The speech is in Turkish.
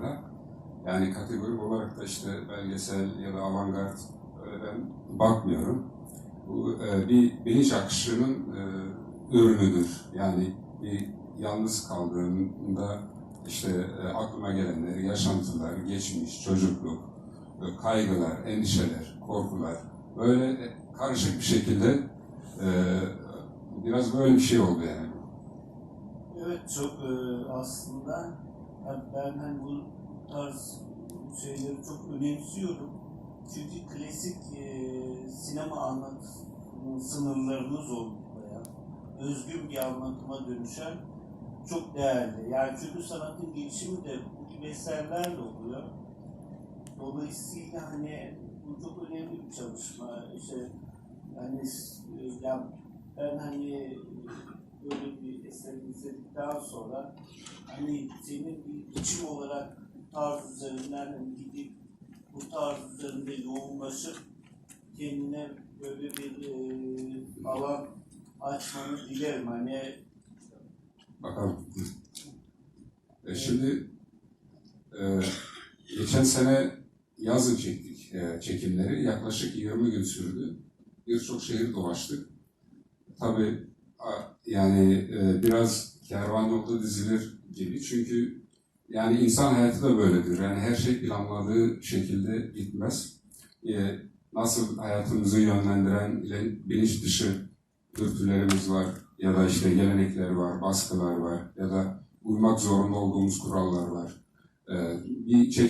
anda. Yani kategorik olarak da işte belgesel ya da avantgard öyle ben bakmıyorum. Bu e, bir bilinç akışının e, ürünüdür. Yani bir yalnız kaldığında işte e, aklıma gelenler, yaşantılar, geçmiş, çocukluk, e, kaygılar, endişeler, korkular böyle e, karışık bir şekilde e, biraz böyle bir şey oldu yani. Evet çok e, aslında ben, ben bu tarz şeyleri çok önemsiyorum. Çünkü klasik e, sinema anlatımının sınırlarını zorlayan, özgün bir anlatıma dönüşen çok değerli. Yani çünkü sanatın gelişimi de bu gibi eserlerle oluyor. Dolayısıyla hani bu çok önemli bir çalışma. İşte yani e, ya ben hani böyle bir eseri izledikten sonra hani senin bir biçim olarak tarz üzerinden hani gidip bu tarz üzerinde yoğunlaşıp kendine böyle bir e, alan açmanı dilerim. Hani Bakalım. E, şimdi e, geçen sene yazın çektik e, çekimleri. Yaklaşık 20 gün sürdü. Birçok şehir dolaştık. Tabii yani e, biraz kervan yolda dizilir gibi. Çünkü yani insan hayatı da böyledir. Yani her şey planladığı şekilde gitmez. E, nasıl hayatımızı yönlendiren bilinç dışı dürtülerimiz var ya da işte gelenekler var, baskılar var ya da uymak zorunda olduğumuz kurallar var. Ee, bir çekim